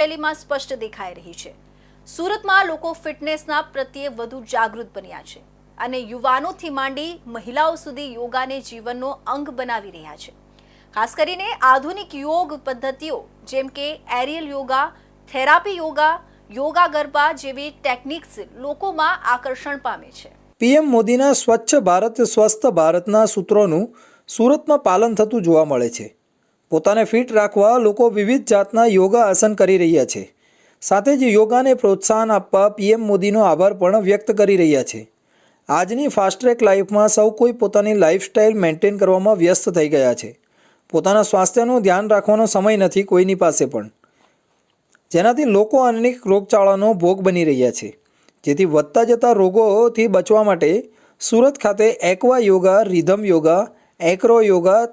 શૈલીમાં સ્પષ્ટ દેખાઈ રહી છે. સુરતમાં લોકો ફિટનેસના પ્રત્યે વધુ જાગૃત બન્યા છે અને યુવાનોથી માંડી મહિલાઓ સુધી યોગાને જીવનનો અંગ બનાવી રહ્યા છે. ખાસ કરીને આધુનિક યોગ પદ્ધતિઓ જેમ કે એરિયલ યોગા, થેરાપી યોગા યોગા ગરબા જેવી ટેકનિક્સ લોકોમાં આકર્ષણ પામે છે. પીએમ મોદીના સ્વચ્છ ભારત, સ્વસ્થ ભારતના સૂત્રોનું સુરતમાં પાલન થતું જોવા મળે છે. પોતાને ફિટ રાખવા લોકો વિવિધ જાતના યોગા આસન કરી રહ્યા છે. સાથે જ યોગાને પ્રોત્સાહન આપવા પીએમ મોદીનો આભાર પણ વ્યક્ત કરી રહ્યા છે. આજની ફાસ્ટ્રેક લાઈફમાં સૌ કોઈ પોતાની લાઈફસ્ટાઈલ મેન્ટેન કરવામાં વ્યસ્ત થઈ ગયા છે. પોતાના સ્વાસ્થ્યનું ધ્યાન રાખવાનો સમય નથી કોઈની પાસે પણ. જેનાથી લોકો અનેક રોગચાળાનો ભોગ બની રહ્યા છે. જેથી વધતા જતા રોગોથી બચવા માટે સુરત ખાતે aqua yoga, rhythm yoga, acro yoga,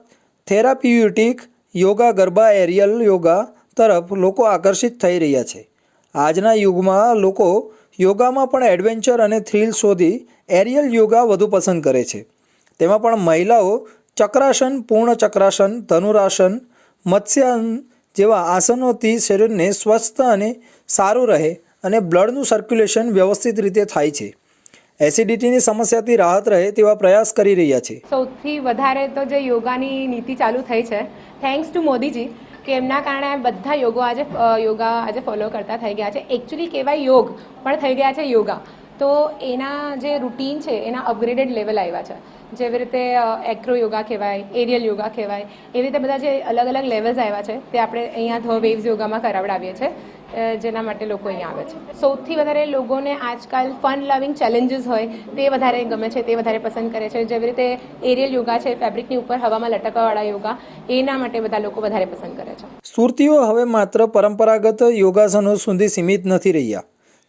therapeutic yoga garba aerial yoga તરફ લોકો આકર્ષિત થઈ રહ્યા છે. આજના યુગમાં લોકો યોગામાં પણ એડવેન્ચર અને થ્રિલ શોધી એરિયલ યોગા વધુ પસંદ કરે છે. તેમાં પણ મહિલાઓ ચક્રાસન, પૂર્ણ ચક્રાસન, ધનુરાસન મત્સ્યાસન જેવા આસનોથી શરીરને સ્વસ્થ અને સારું રહે અને બ્લડનું સર્ક્યુલેશન વ્યવસ્થિત રીતે થાય છે. એસિડિટીની સમસ્યાથી રાહત રહે તેવા પ્રયાસ કરી રહ્યા છે. સૌથી વધારે તો જે યોગાની નીતિ ચાલુ થઈ છે થેન્ક્સ ટુ મોદીજી કે એમના કારણે બધા યોગો આજે યોગા આજે ફોલો કરતા થઈ ગયા છે. એકચ્યુઅલી કહેવાય યોગ, પણ થઈ ગયા છે યોગા. તો એના જે રૂટીન છે, એના અપગ્રેડેડ લેવલ આવ્યા છે. જેવી રીતે એક્રો યોગા કહેવાય એરિયલ યોગા કહેવાય, એવી રીતે બધા જે અલગ અલગ લેવલ્સ આવ્યા છે, તે આપણે અહીંયા ધ વેવ્સ યોગામાં કરાવડાવીએ છીએ. જેના માટે લોકો અહીંયા આવે છે. સૌથી વધારે લોકોને આજકાલ ફન લવિંગ ચેલેન્જીસ હોય તે વધારે ગમે છે તે વધારે પસંદ કરે છે. જેવી રીતે એરિયલ યોગા છે ફેબ્રિકની ઉપર હવામાં લટકવાવાળા યોગા એના માટે બધા લોકો વધારે પસંદ કરે છે. સુરતીઓ હવે માત્ર પરંપરાગત યોગાસનો સુધી સીમિત નથી રહ્યા.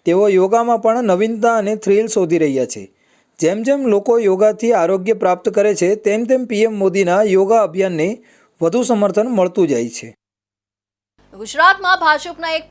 તેઓ યોગામાં પણ નવીનતા અને થ્રિલ શોધી રહ્યા છે. જેમ જેમ લોકો યોગાથી આરોગ્ય પ્રાપ્ત કરે છે તેમ તેમ પીએમ મોદીના યોગા અભિયાનને વધુ સમર્થન મળતું જાય છે. ગુજરાતમાં ભાજપના એક